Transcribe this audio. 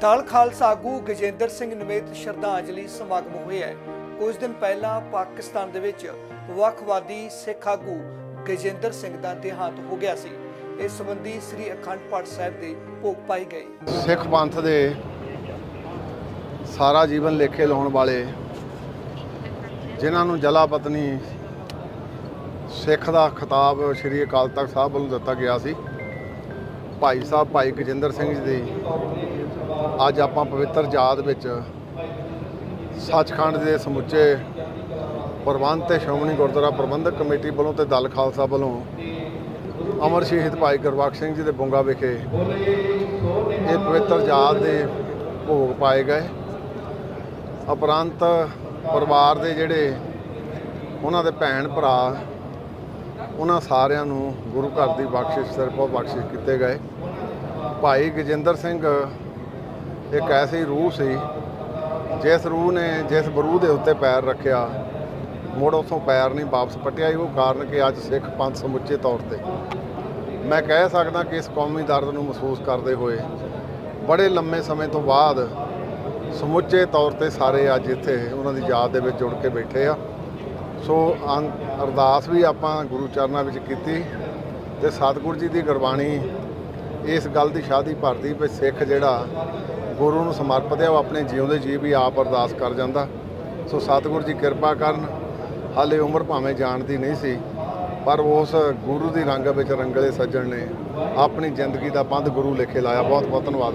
ਦਲ ਖਾਲਸਾ ਆਗੂ ਗਜੇਂਦਰ ਸਿੰਘ ਨਿਮੇਤ ਸ਼ਰਧਾਂਜਲੀ ਸਮਾਗਮ ਹੋਇਆ ਹੈ। ਕੁਝ ਦਿਨ ਪਹਿਲਾਂ ਪਾਕਿਸਤਾਨ ਦੇ ਵਿੱਚ ਵੱਖਵਾਦੀ ਸਿੱਖ ਆਗੂ ਗਜੇਂਦਰ ਸਿੰਘ ਦਾ ਦੇਹਾਂਤ ਹੋ ਗਿਆ ਸੀ। ਇਸ ਸੰਬੰਧੀ ਸ੍ਰੀ ਅਖੰਡ ਪਾਠ ਸਾਹਿਬ ਦੇ ਭੋਗ ਪਾਏ ਗਏ। ਸਿੱਖ ਪੰਥ ਦੇ ਸਾਰਾ ਜੀਵਨ ਲੇਖੇ ਲਾਉਣ ਵਾਲੇ ਜਿਨ੍ਹਾਂ ਨੂੰ ਜਲਾ ਪਤਨੀ ਸਿੱਖ ਦਾ ਖਿਤਾਬ ਸ੍ਰੀ ਅਕਾਲ ਤਖਤ ਸਾਹਿਬ ਵੱਲੋਂ ਦਿੱਤਾ ਗਿਆ ਸੀ, ਭਾਈ ਸਾਹਿਬ ਭਾਈ ਗਜਿੰਦਰ ਸਿੰਘ ਜੀ ਦੀ ਅੱਜ ਆਪਾਂ ਪਵਿੱਤਰ ਯਾਦ ਵਿੱਚ ਸੱਚਖੰਡ ਦੇ ਸਮੁੱਚੇ ਪ੍ਰਬੰਧ ਤੇ ਸ਼੍ਰੋਮਣੀ ਗੁਰਦੁਆਰਾ ਪ੍ਰਬੰਧਕ ਕਮੇਟੀ ਵੱਲੋਂ ਤੇ ਦਲ ਖਾਲਸਾ ਵੱਲੋਂ ਅਮਰ ਸ਼ਹੀਦ ਭਾਈ ਗੁਰਬਖਸ਼ ਸਿੰਘ ਜੀ ਦੇ ਬੁੰਗਾ ਵਿਖੇ ਇਹ ਪਵਿੱਤਰ ਜਾਤ ਦੇ ਭੋਗ ਪਾਏ ਗਏ। ਉਪਰੰਤ ਪਰਿਵਾਰ ਦੇ ਜਿਹੜੇ ਉਹਨਾਂ ਦੇ ਭੈਣ ਭਰਾ, ਉਹਨਾਂ ਸਾਰਿਆਂ ਨੂੰ ਗੁਰੂ ਘਰ ਦੀ ਬਖਸ਼ਿਸ਼, ਸਿਰਫ ਬਖਸ਼ਿਸ਼ ਕੀਤੇ ਗਏ। ਭਾਈ ਗਜਿੰਦਰ ਸਿੰਘ ਇੱਕ ਐਸੀ ਰੂਹ ਸੀ, ਜਿਸ ਰੂਹ ਨੇ, ਜਿਸ ਬਰੂਹ ਦੇ ਉੱਤੇ ਪੈਰ ਰੱਖਿਆ, ਮੁੜ ਉਥੋਂ ਪੈਰ ਨਹੀਂ ਵਾਪਸ ਪਟਿਆ, ਇਹੋ ਕਾਰਨ ਕਿ ਅੱਜ ਸਿੱਖ ਪੰਥ ਸਮੁੱਚੇ ਤੌਰ ਤੇ। ਮੈਂ ਕਹਿ ਸਕਦਾ ਕਿ ਇਸ ਕੌਮੀ ਦਰਦ ਨੂੰ ਮਹਿਸੂਸ ਕਰਦੇ ਹੋਏ, ਬੜੇ ਲੰਮੇ ਸਮੇਂ ਤੋਂ ਬਾਅਦ ਸਮੁੱਚੇ ਤੌਰ ਤੇ ਸਾਰੇ ਅੱਜ ਇੱਥੇ ਉਹਨਾਂ ਦੀ ਯਾਦ ਦੇ ਵਿੱਚ ਜੁੜ ਕੇ ਬੈਠੇ ਆ। ਸੋ ਅੰ- ਅਰਦਾਸ ਵੀ ਆਪਾਂ ਗੁਰੂ ਚਰਨਾਂ ਵਿੱਚ ਕੀਤੀ ਤੇ ਸਤਿਗੁਰੂ ਜੀ ਦੀ ਗੁਰਬਾਣੀ ਇਸ ਗੱਲ ਦੀ ਸ਼ਾਦੀ ਭਰਦੀ ਵੀ ਸਿੱਖ ਜਿਹੜਾ ਗੁਰੂ ਨੂੰ ਸਮਰਪਿਤ ਹੈ ਉਹ ਆਪਣੇ ਜਿਉਂਦੇ ਜੀ ਵੀ ਆਪ ਅਰਦਾਸ ਕਰ ਜਾਂਦਾ। ਸੋ ਸਤਿਗੁਰੂ ਜੀ ਕਿਰਪਾ ਕਰਨ, ਹਾਲੇ ਉਮਰ ਭਾਵੇਂ ਜਾਣ ਦੀ ਨਹੀਂ ਸੀ, ਪਰ ਉਸ ਗੁਰੂ ਦੀ ਰੰਗ ਵਿੱਚ ਰੰਗਲੇ ਸੱਜਣ ਨੇ ਆਪਣੀ ਜ਼ਿੰਦਗੀ ਦਾ ਪੰਧ ਗੁਰੂ ਲਿਖੇ ਲਾਇਆ। ਬਹੁਤ ਬਹੁਤ ਧੰਨਵਾਦ।